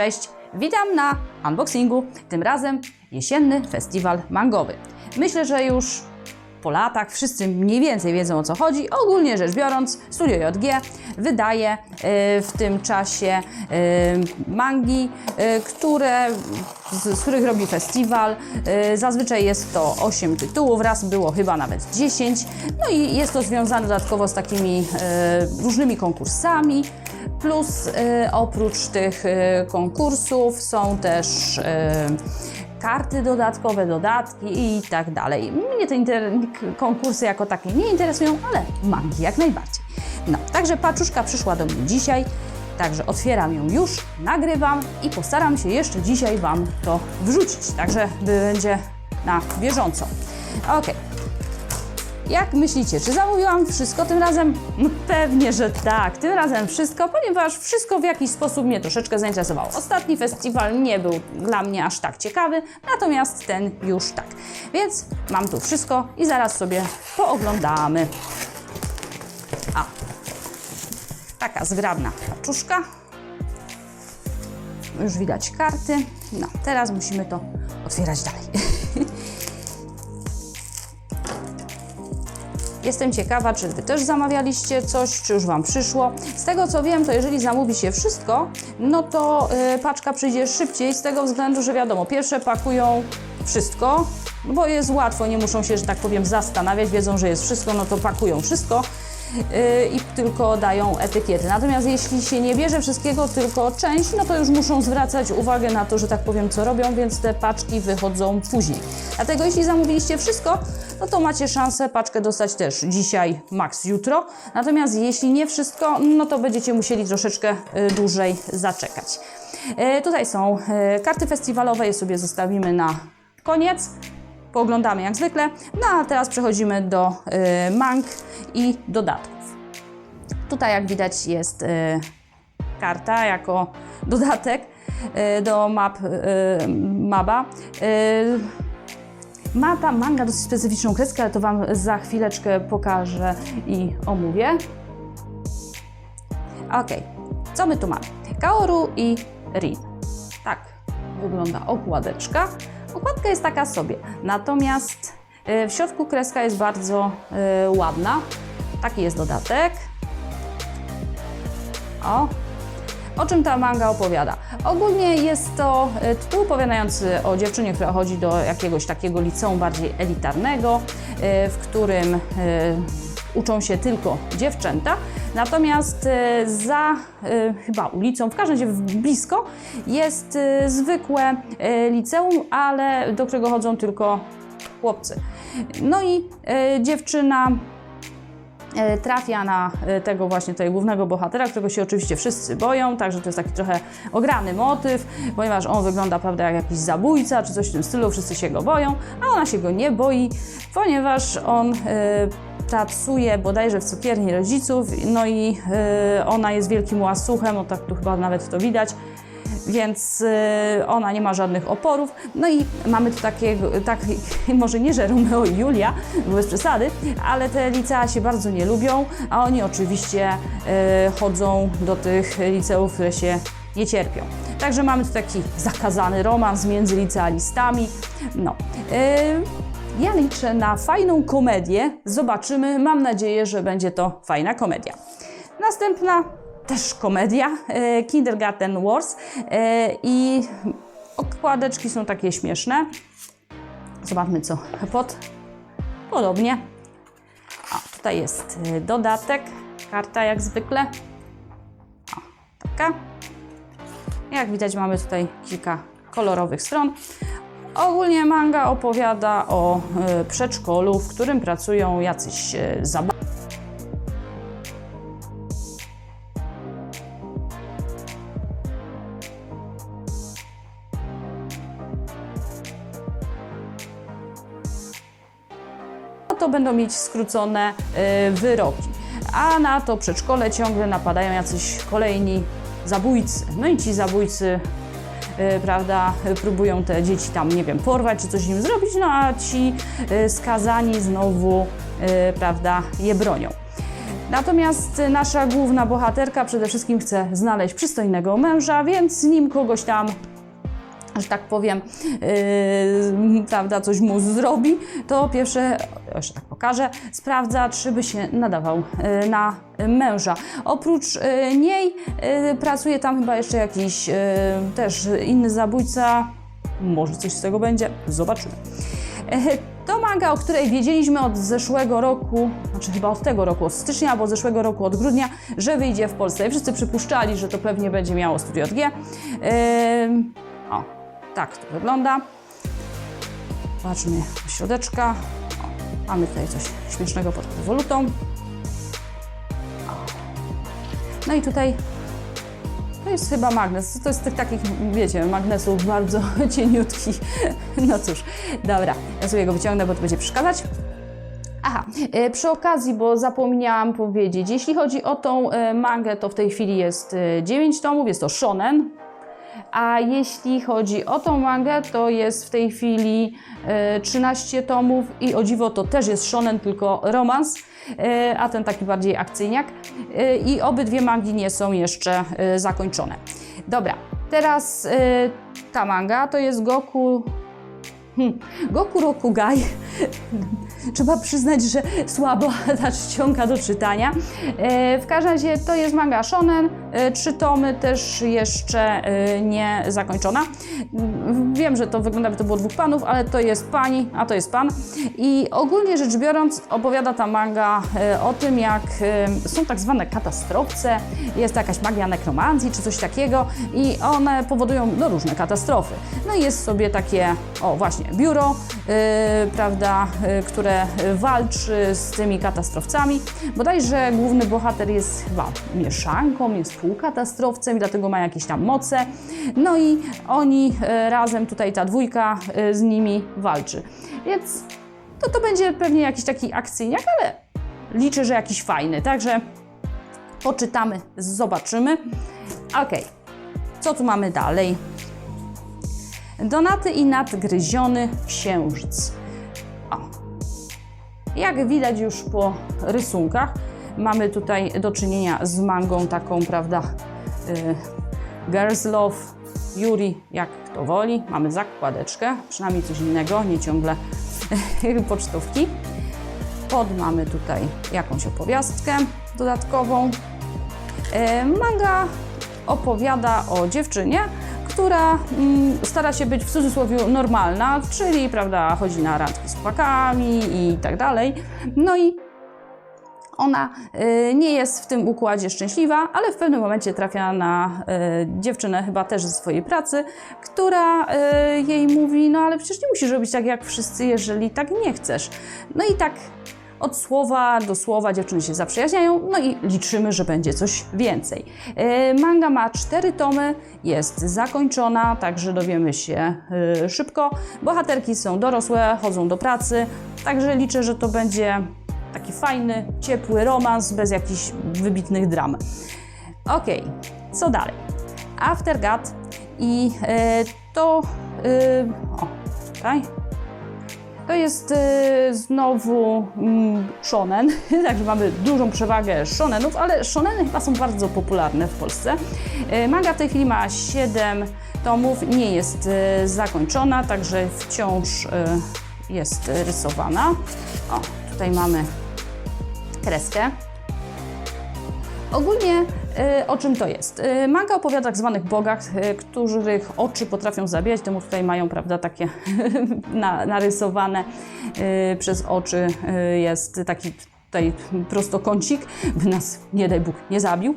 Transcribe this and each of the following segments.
Cześć, witam na unboxingu, tym razem jesienny festiwal mangowy. Myślę, że już po latach wszyscy mniej więcej wiedzą o co chodzi. Ogólnie rzecz biorąc, Studio JG wydaje y, w tym czasie y, mangi, y, które, z, których robi festiwal. Zazwyczaj jest to 8 tytułów, raz było chyba nawet 10. No i jest to związane dodatkowo z takimi różnymi konkursami. Plus y, oprócz tych y, konkursów są też y, karty dodatkowe, dodatki i tak dalej. Mnie te konkursy jako takie nie interesują, ale mangi jak najbardziej. No, także paczuszka przyszła do mnie dzisiaj, także otwieram ją już, nagrywam i postaram się jeszcze dzisiaj Wam to wrzucić, także będzie na bieżąco. Okej. Jak myślicie, czy zamówiłam wszystko tym razem? Pewnie, że tak. Tym razem wszystko, ponieważ wszystko w jakiś sposób mnie troszeczkę zainteresowało. Ostatni festiwal nie był dla mnie aż tak ciekawy, natomiast ten już tak. Więc mam tu wszystko i zaraz sobie pooglądamy. A, taka zgrabna paczuszka. Już widać karty. No, teraz musimy to otwierać dalej. Jestem ciekawa, czy Wy też zamawialiście coś, czy już Wam przyszło. Z tego co wiem, to jeżeli zamówi się wszystko, no to y, paczka przyjdzie szybciej z tego względu, że wiadomo, pierwsze pakują wszystko, bo jest łatwo, nie muszą się, że tak powiem, zastanawiać, wiedzą, że jest wszystko, no to pakują wszystko i tylko dają etykiety. Natomiast jeśli się nie bierze wszystkiego, tylko część, no to już muszą zwracać uwagę na to, że tak powiem, co robią, więc te paczki wychodzą później. Dlatego jeśli zamówiliście wszystko, no to macie szansę paczkę dostać też dzisiaj, max jutro. Natomiast jeśli nie wszystko, no to będziecie musieli troszeczkę y, dłużej zaczekać. Y, Tutaj są y, karty festiwalowe, je sobie zostawimy na koniec. Pooglądamy jak zwykle. No a teraz przechodzimy do y, mang i dodatków. Tutaj jak widać jest y, karta jako dodatek y, do map y, Maba. Y, ma ta manga dosyć specyficzną kreskę, ale to Wam za chwileczkę pokażę i omówię. Ok, co my tu mamy? Kaoru i Rin. Tak wygląda okładeczka. Okładka jest taka sobie, natomiast y, w środku kreska jest bardzo y, ładna. Taki jest dodatek. O, o czym ta manga opowiada? Ogólnie jest to e, tytuł opowiadający o dziewczynie, która chodzi do jakiegoś takiego liceum bardziej elitarnego, e, w którym e, uczą się tylko dziewczęta. Natomiast e, za e, chyba ulicą, w każdym razie blisko, jest e, zwykłe liceum, ale do którego chodzą tylko chłopcy. No i dziewczyna trafia na e, tego właśnie tutaj głównego bohatera, którego się oczywiście wszyscy boją, także to jest taki trochę ograny motyw, ponieważ on wygląda prawda jak jakiś zabójca czy coś w tym stylu, wszyscy się go boją, a ona się go nie boi, ponieważ on e, pracuje bodajże w cukierni rodziców, no i e, ona jest wielkim łasuchem, no tak tu chyba nawet to widać, więc y, ona nie ma żadnych oporów. No i mamy tu takiego, tak, może nie, że Romeo i Julia, bo bez przesady, ale te licea się bardzo nie lubią, a oni oczywiście y, chodzą do tych liceów, które się nie cierpią. Także mamy tu taki zakazany romans między licealistami. No. y, ja liczę na fajną komedię. Zobaczymy. Mam nadzieję, że będzie to fajna komedia. Następna też komedia, e, Kindergarten Wars e, i okładeczki są takie śmieszne. Zobaczmy co pod. Podobnie. Tutaj jest e, dodatek, karta jak zwykle. O, taka. Jak widać mamy tutaj kilka kolorowych stron. Ogólnie manga opowiada o przedszkolu, w którym pracują jacyś zabawni. Będą mieć skrócone y, wyroki. A na to przedszkole ciągle napadają jacyś kolejni zabójcy. No i ci zabójcy, y, prawda, próbują te dzieci tam, nie wiem, porwać czy coś im zrobić, no a ci y, skazani znowu, prawda, je bronią. Natomiast nasza główna bohaterka przede wszystkim chce znaleźć przystojnego męża, więc z nim kogoś tam że tak powiem, yy, prawda, coś mu zrobi, to pierwsze, jeszcze tak pokażę, sprawdza, czy by się nadawał yy, na męża. Oprócz yy, niej yy, pracuje tam chyba jeszcze jakiś yy, też inny zabójca, może coś z tego będzie, zobaczymy. Yy, To manga, o której wiedzieliśmy od zeszłego roku, znaczy chyba od tego roku, od stycznia albo od zeszłego roku, od grudnia, że wyjdzie w Polsce. I wszyscy przypuszczali, że to pewnie będzie miało Studio G. Yy, o, tak to wygląda. Zobaczmy środeczka. O, mamy tutaj coś śmiesznego pod wolutą. No i tutaj to jest chyba magnes. To jest tych takich, wiecie, magnesów bardzo cieniutkich. No cóż, dobra, ja sobie go wyciągnę, bo to będzie przeszkadzać. Aha, e, przy okazji, bo zapomniałam powiedzieć, jeśli chodzi o tą e, mangę, to w tej chwili jest e, 9 tomów, jest to shonen, a jeśli chodzi o tą mangę, to jest w tej chwili e, 13 tomów i o dziwo to też jest shonen, tylko romans, e, a ten taki bardziej akcyjniak. E, I obydwie mangi nie są jeszcze e, zakończone. Dobra, teraz e, ta manga to jest Goku Hmm. Goku Rokugai. Trzeba przyznać, że słabo ta ściąga do czytania. E, w każdym razie to jest manga shonen, e, trzy tomy też jeszcze e, nie zakończona. Mm, Wiem, że to wygląda, jakby to było dwóch panów, ale to jest pani, a to jest pan. I ogólnie rzecz biorąc opowiada ta manga o tym, jak są tak zwane katastrofce, jest jakaś magia nekromancji czy coś takiego i one powodują no, różne katastrofy. No i jest sobie takie, o właśnie, biuro, yy, prawda, yy, które walczy z tymi katastrofcami. Bodajże główny bohater jest chyba mieszanką, jest półkatastrofcem i dlatego ma jakieś tam moce. No i oni yy, razem, tutaj ta dwójka yy, z nimi walczy. Więc to, to będzie pewnie jakiś taki akcyjniak, ale liczę, że jakiś fajny. Także poczytamy, zobaczymy. Okej, co tu mamy dalej? Donaty i nadgryziony księżyc. Jak widać już po rysunkach, mamy tutaj do czynienia z mangą taką, prawda, y, Girls Love, Yuri, jak kto woli. Mamy zakładeczkę, przynajmniej coś innego, nie ciągle pocztówki. Pod mamy tutaj jakąś opowiastkę dodatkową. E, Manga opowiada o dziewczynie, która mm, stara się być w cudzysłowie normalna, czyli prawda, chodzi na randki z chłopakami i tak dalej. No i ona y, nie jest w tym układzie szczęśliwa, ale w pewnym momencie trafia na y, dziewczynę, chyba też ze swojej pracy, która y, jej mówi: No, ale przecież nie musisz robić tak jak wszyscy, jeżeli tak nie chcesz. No i tak od słowa do słowa dziewczyny się zaprzyjaźniają, no i liczymy, że będzie coś więcej. E, Manga ma cztery tomy, jest zakończona, także dowiemy się e, szybko. Bohaterki są dorosłe, chodzą do pracy, także liczę, że to będzie taki fajny, ciepły romans bez jakichś wybitnych dram. Ok, co dalej? After God i e, to... E, o, tutaj. To jest e, znowu mm, shonen, także mamy dużą przewagę shonenów, ale shoneny chyba są bardzo popularne w Polsce. E, manga w tej chwili ma 7 tomów, nie jest e, zakończona, także wciąż jest rysowana. O, tutaj mamy kreskę. Ogólnie e, o czym to jest? E, Manga opowiada o tak zwanych bogach, e, których oczy potrafią zabijać, temu tutaj mają, prawda, takie na, narysowane przez oczy jest taki tutaj prostokącik, by nas, nie daj Bóg, nie zabił.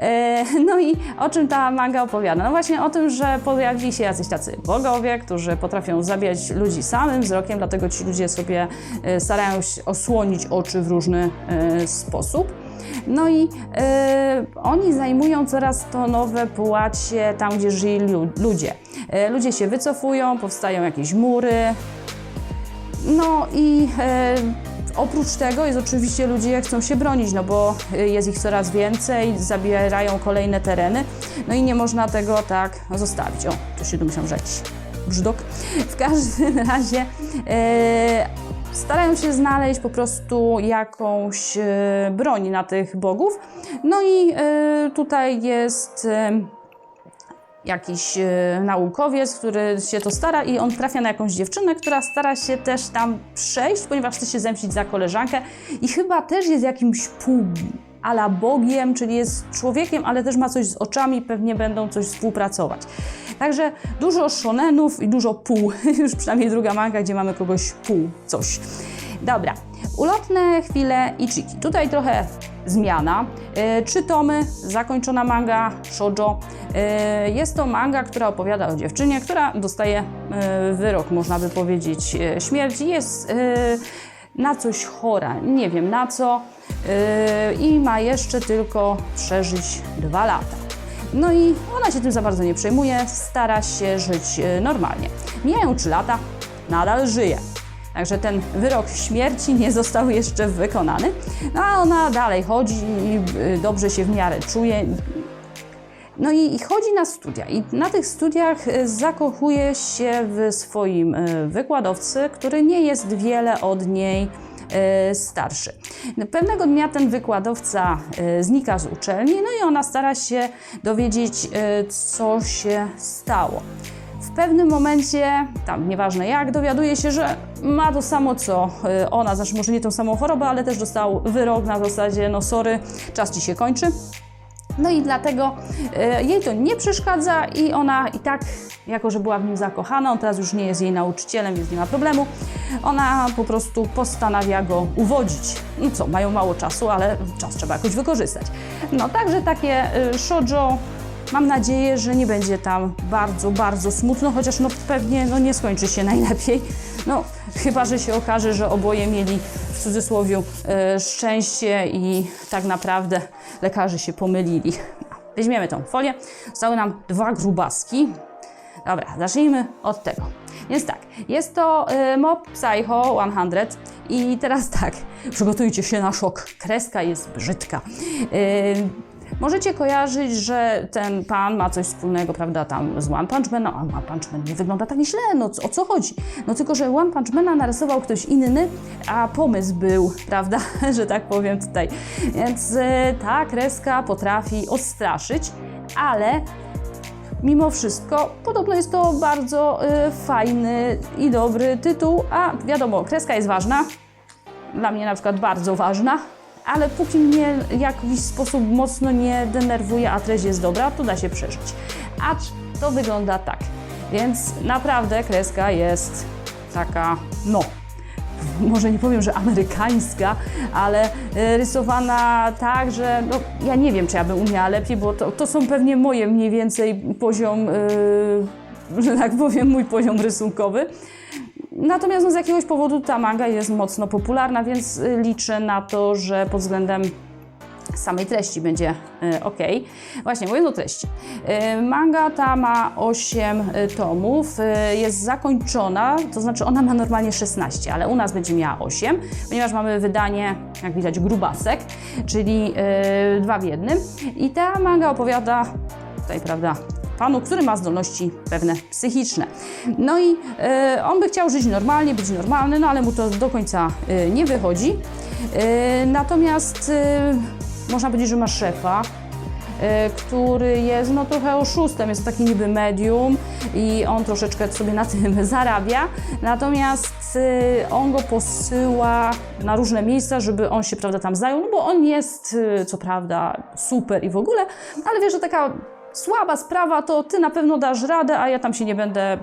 E, no i o czym ta manga opowiada? No właśnie o tym, że pojawili się jacyś tacy bogowie, którzy potrafią zabijać ludzi samym wzrokiem, dlatego ci ludzie sobie e, starają się osłonić oczy w różny e, sposób. No i e, oni zajmują coraz to nowe połacie tam, gdzie lu- ludzie. E, ludzie się wycofują, powstają jakieś mury. No i e, oprócz tego jest oczywiście ludzie chcą się bronić, no bo jest ich coraz więcej, zabierają kolejne tereny. No i nie można tego tak zostawić. O, tu się domyślam, że jakiś brzdok. W każdym razie starają się znaleźć po prostu jakąś e, broń na tych bogów. No i e, tutaj jest e, jakiś naukowiec, który się to stara i on trafia na jakąś dziewczynę, która stara się też tam przejść, ponieważ chce się zemścić za koleżankę i chyba też jest jakimś pół ala bogiem, czyli jest człowiekiem, ale też ma coś z oczami, pewnie będą coś współpracować. Także dużo shonenów i dużo pół, już przynajmniej druga manga, gdzie mamy kogoś pół coś. Dobra, ulotne chwile i chiki. Tutaj trochę zmiana. E, Trzy tomy, zakończona manga shoujo. E, Jest to manga, która opowiada o dziewczynie, która dostaje e, wyrok, można by powiedzieć, śmierci. Jest na coś chora, nie wiem na co i ma jeszcze tylko przeżyć dwa lata. No i ona się tym za bardzo nie przejmuje, stara się żyć e, normalnie. Mijają trzy lata, nadal żyje. Także ten wyrok śmierci nie został jeszcze wykonany. No a ona dalej chodzi i y, dobrze się w miarę czuje. No i, chodzi na studia. I na tych studiach y, zakochuje się w swoim wykładowcy, który nie jest wiele od niej starszy. Pewnego dnia ten wykładowca y, znika z uczelni, no i ona stara się dowiedzieć, y, co się stało. W pewnym momencie, tam nieważne jak, dowiaduje się, że ma to samo co ona, znaczy może nie tą samą chorobę, ale też dostał wyrok na zasadzie, no sorry, czas ci się kończy. No i dlatego y, jej to nie przeszkadza i ona i tak, jako że była w nim zakochana, on teraz już nie jest jej nauczycielem, więc nie ma problemu, ona po prostu postanawia go uwodzić. No co, mają mało czasu, ale czas trzeba jakoś wykorzystać. No także takie y, shoujo Mam nadzieję, że nie będzie tam bardzo, bardzo smutno, chociaż no pewnie no, nie skończy się najlepiej. No, chyba, że się okaże, że oboje mieli w cudzysłowie e, szczęście i tak naprawdę lekarze się pomylili. Weźmiemy tą folię. Zostały nam dwa grubaski. Dobra, zacznijmy od tego. Więc tak, jest to y, Mob Psycho 100 i teraz tak, przygotujcie się na szok. Kreska jest brzydka. Y, Możecie kojarzyć, że ten pan ma coś wspólnego, prawda, tam z One Punch Man, a One Punch Man nie wygląda tak źle, no o co chodzi? No tylko, że One Punch Mana narysował ktoś inny, a pomysł był, prawda, że tak powiem tutaj. Więc y, ta kreska potrafi odstraszyć, ale Mimo wszystko, podobno jest to bardzo y, fajny i dobry tytuł, a wiadomo, kreska jest ważna, dla mnie na przykład bardzo ważna, ale póki mnie w jakiś sposób mocno nie denerwuje, a treść jest dobra, to da się przeżyć. Acz to wygląda tak, więc naprawdę kreska jest taka, no, może nie powiem, że amerykańska, ale e, rysowana tak, że no, ja nie wiem, czy ja bym umiała lepiej, bo to, to są pewnie moje mniej więcej poziom, e, że tak powiem, mój poziom rysunkowy. Natomiast no, z jakiegoś powodu ta manga jest mocno popularna, więc y, liczę na to, że pod względem samej treści będzie ok. Właśnie, mówiąc o treści. Y, Manga ta ma 8 y, tomów, y, jest zakończona, to znaczy ona ma normalnie 16, ale u nas będzie miała 8, ponieważ mamy wydanie, jak widać, grubasek, czyli y, dwa w jednym. I ta manga opowiada, tutaj prawda, panu, który ma zdolności pewne psychiczne. No i e, on by chciał żyć normalnie, być normalny, no ale mu to do końca e, nie wychodzi. E, natomiast e, można powiedzieć, że ma szefa, który jest no trochę oszustem, jest to taki niby medium i on troszeczkę sobie na tym zarabia, natomiast on go posyła na różne miejsca, żeby on się prawda tam zajął, no bo on jest co prawda super i w ogóle, ale wiesz, że taka słaba sprawa, to ty na pewno dasz radę, a ja tam się nie będę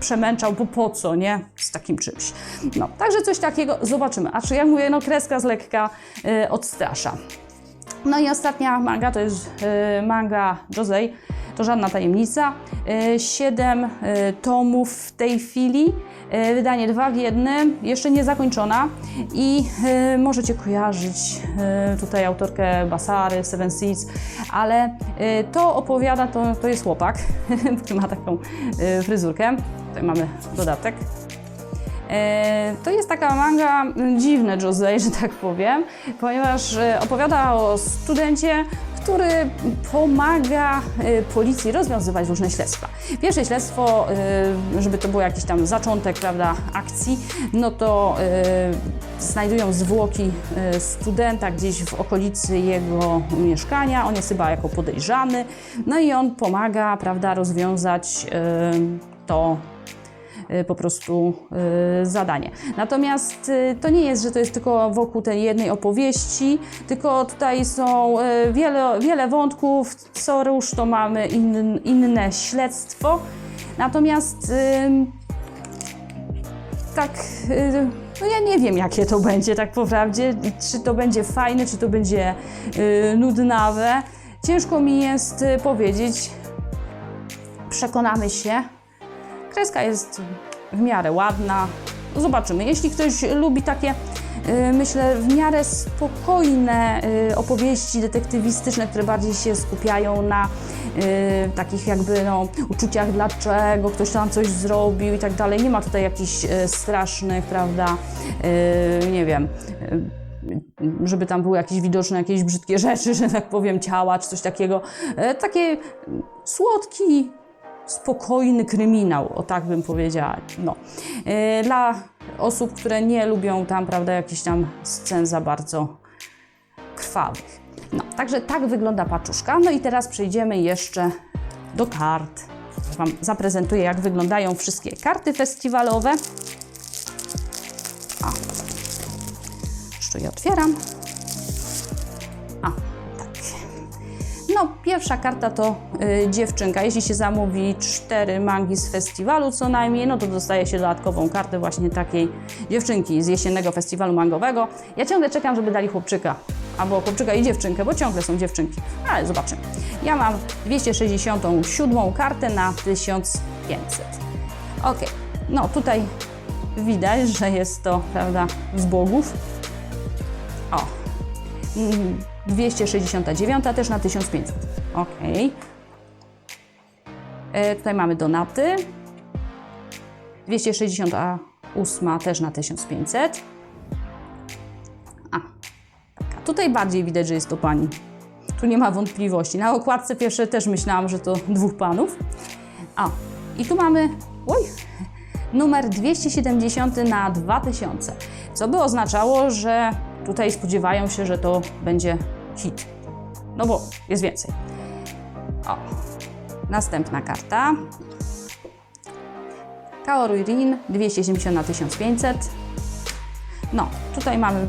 przemęczał, bo po co, nie? Z takim czymś. No, także coś takiego zobaczymy. A czy jak mówię, no kreska z lekka y, odstrasza. No i ostatnia manga to jest y, manga Josei. To żadna tajemnica. Y, Siedem y, tomów w tej chwili. Y, Wydanie dwa w jednym, jeszcze nie zakończona i możecie kojarzyć tutaj autorkę Basary, Seven Seeds, ale to opowiada, to, to jest chłopak, który ma taką fryzurkę. Tutaj mamy dodatek. E, To jest taka manga dziwne Josei, że tak powiem, ponieważ e, opowiada o studencie, który pomaga y, policji rozwiązywać różne śledztwa. Pierwsze śledztwo, y, żeby to był jakiś tam zaczątek, prawda, akcji, no to y, znajdują zwłoki studenta gdzieś w okolicy jego mieszkania. On jest chyba jako podejrzany, no i on pomaga, prawda, rozwiązać to po prostu y, zadanie. Natomiast y, to nie jest, że to jest tylko wokół tej jednej opowieści, tylko tutaj są y, wiele, wiele wątków, co rusz to mamy in, inne śledztwo. Natomiast y, tak, y, no ja nie wiem jakie to będzie tak po prawdzie, czy to będzie fajne, czy to będzie y, nudnawe. Ciężko mi jest y, powiedzieć. Przekonamy się. Kreska jest w miarę ładna. Zobaczymy. Jeśli ktoś lubi takie, y, myślę, w miarę spokojne y, opowieści detektywistyczne, które bardziej się skupiają na y, takich jakby no, uczuciach, dlaczego ktoś tam coś zrobił i tak dalej. Nie ma tutaj jakichś strasznych, prawda, nie wiem, żeby tam były jakieś widoczne, jakieś brzydkie rzeczy, że tak powiem, ciała czy coś takiego. Takie słodki, spokojny kryminał, o tak bym powiedziała. No. E, Dla osób, które nie lubią tam, prawda, jakichś tam scen za bardzo krwawych. No, także tak wygląda paczuszka. No i teraz przejdziemy jeszcze do kart. Wam zaprezentuję, jak wyglądają wszystkie karty festiwalowe. A, jeszcze je otwieram. No, pierwsza karta to y, dziewczynka. Jeśli się zamówi cztery mangi z festiwalu co najmniej, no to dostaje się dodatkową kartę właśnie takiej dziewczynki z jesiennego festiwalu mangowego. Ja ciągle czekam, żeby dali chłopczyka. Albo chłopczyka i dziewczynkę, bo ciągle są dziewczynki. Ale zobaczymy. Ja mam 267 kartę na 1500. Ok, no tutaj widać, że jest to, prawda, z bogów. O, Mm, 269 też na 1500. Ok. E, tutaj mamy donaty. 268 też na 1500. A. Tutaj bardziej widać, że jest to pani. Tu nie ma wątpliwości. Na okładce pierwsze też myślałam, że to dwóch panów. A, i tu mamy. Oj, numer 270 na 2000, co by oznaczało, że tutaj spodziewają się, że to będzie hit. No bo jest więcej. O, następna karta. Kaoru Rin 270 na 1500. No, tutaj mamy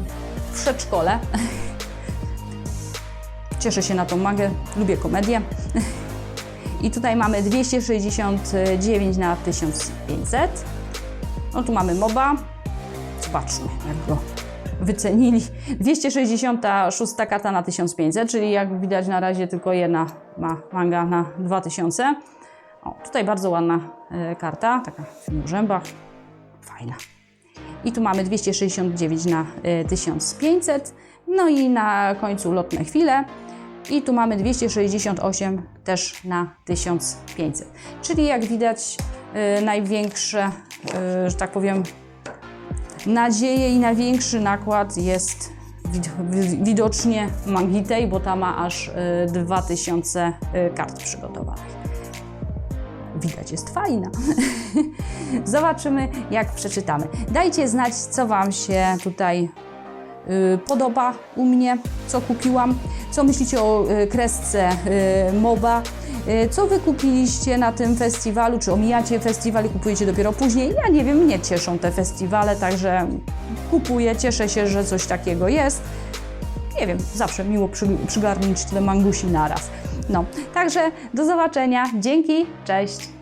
przedszkole. Cieszę się na tą magę, lubię komedię. I tutaj mamy 269 na 1500. No tu mamy MOBA. Zobaczmy, jak go wycenili. 266 karta na 1500, czyli jak widać na razie tylko jedna ma manga na 2000. O, tutaj bardzo ładna e, karta, taka w rzębach. Fajna. I tu mamy 269 na e, 1500. No i na końcu lotne chwile. I tu mamy 268 też na 1500. Czyli jak widać e, największe, e, że tak powiem, nadzieje i największy nakład jest wid- wi- widocznie Mangitej, bo ta ma aż e, 2000 e, kart przygotowanych. Widać, jest fajna. Zobaczymy, jak przeczytamy. Dajcie znać, co Wam się tutaj y, podoba u mnie, co kupiłam, co myślicie o y, kresce y, MOBA, y, co Wy kupiliście na tym festiwalu, czy omijacie festiwal i kupujecie dopiero później. Ja nie wiem, mnie cieszą te festiwale, także kupuję, cieszę się, że coś takiego jest. Nie wiem, zawsze miło przy, przygarnąć tyle mangusi naraz. No, także do zobaczenia, dzięki, cześć!